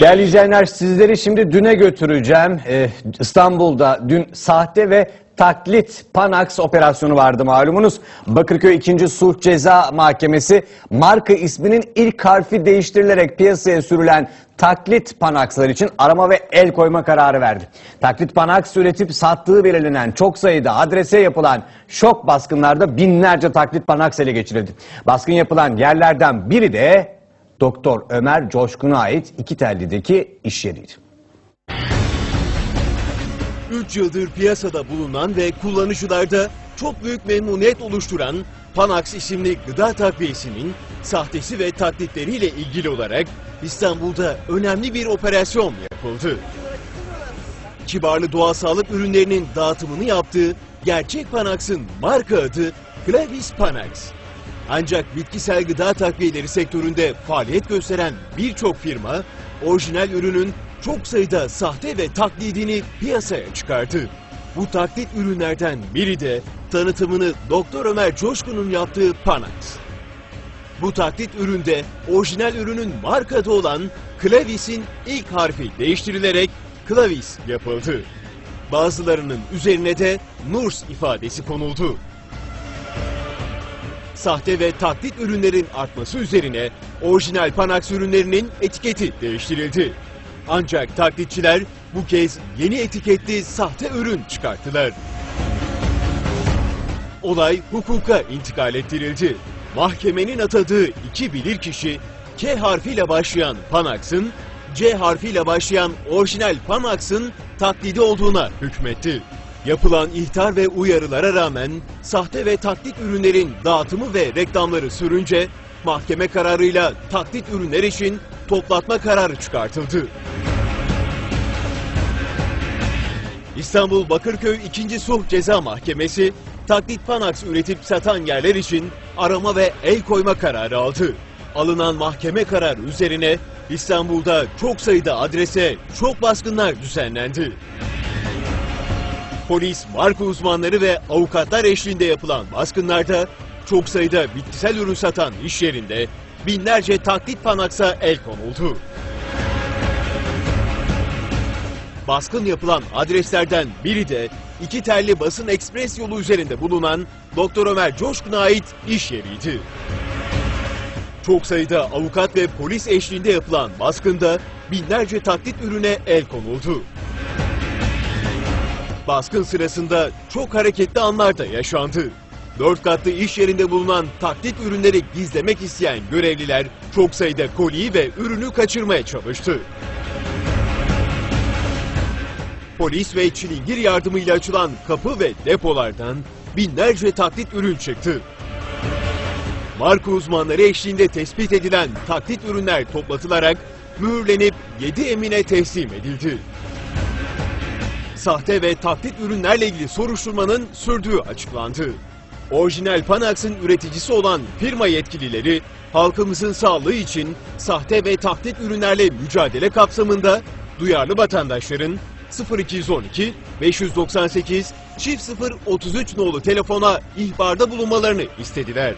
Değerli izleyenler sizleri şimdi düne götüreceğim. Ee, İstanbul'da dün sahte ve taklit Panax operasyonu vardı malumunuz. Bakırköy 2. Sulh Ceza Mahkemesi marka isminin ilk harfi değiştirilerek piyasaya sürülen taklit Panax'lar için arama ve el koyma kararı verdi. Taklit Panax üretip sattığı belirlenen çok sayıda adrese yapılan şok baskınlarda binlerce taklit Panax ele geçirildi. Baskın yapılan yerlerden biri de Doktor Ömer Coşkun'a ait iki tellideki iş yeriydi. 3 yıldır piyasada bulunan ve kullanıcılarda çok büyük memnuniyet oluşturan Panax isimli gıda takviyesinin sahtesi ve taklitleriyle ilgili olarak İstanbul'da önemli bir operasyon yapıldı. Kibarlı doğal sağlık ürünlerinin dağıtımını yaptığı gerçek Panax'ın marka adı Clavis Panax. Ancak bitkisel gıda takviyeleri sektöründe faaliyet gösteren birçok firma orijinal ürünün çok sayıda sahte ve taklidini piyasaya çıkardı. Bu taklit ürünlerden biri de tanıtımını Doktor Ömer Coşkun'un yaptığı Panax. Bu taklit üründe orijinal ürünün marka adı olan Clavis'in ilk harfi değiştirilerek Klavis yapıldı. Bazılarının üzerine de Nurs ifadesi konuldu sahte ve taklit ürünlerin artması üzerine orijinal Panax ürünlerinin etiketi değiştirildi. Ancak taklitçiler bu kez yeni etiketli sahte ürün çıkarttılar. Olay hukuka intikal ettirildi. Mahkemenin atadığı iki bilirkişi K harfiyle başlayan Panax'ın, C harfiyle başlayan orijinal Panax'ın taklidi olduğuna hükmetti. Yapılan ihtar ve uyarılara rağmen sahte ve taklit ürünlerin dağıtımı ve reklamları sürünce mahkeme kararıyla taklit ürünler için toplatma kararı çıkartıldı. İstanbul Bakırköy 2. Sulh Ceza Mahkemesi taklit Panax üretip satan yerler için arama ve el koyma kararı aldı. Alınan mahkeme kararı üzerine İstanbul'da çok sayıda adrese çok baskınlar düzenlendi. Polis, marka uzmanları ve avukatlar eşliğinde yapılan baskınlarda çok sayıda bitkisel ürün satan iş yerinde binlerce taklit Panax'a el konuldu. Baskın yapılan adreslerden biri de iki telli basın ekspres yolu üzerinde bulunan Doktor Ömer Coşkun'a ait iş yeriydi. Çok sayıda avukat ve polis eşliğinde yapılan baskında binlerce taklit ürüne el konuldu. Baskın sırasında çok hareketli anlar da yaşandı. Dört katlı iş yerinde bulunan taklit ürünleri gizlemek isteyen görevliler çok sayıda koliyi ve ürünü kaçırmaya çalıştı. Polis ve çilingir yardımıyla açılan kapı ve depolardan binlerce taklit ürün çıktı. Marka uzmanları eşliğinde tespit edilen taklit ürünler toplatılarak mühürlenip 7 emine teslim edildi sahte ve taklit ürünlerle ilgili soruşturmanın sürdüğü açıklandı. Orijinal Panax'ın üreticisi olan firma yetkilileri halkımızın sağlığı için sahte ve taklit ürünlerle mücadele kapsamında duyarlı vatandaşların 0212 598 çift 033 nolu telefona ihbarda bulunmalarını istediler.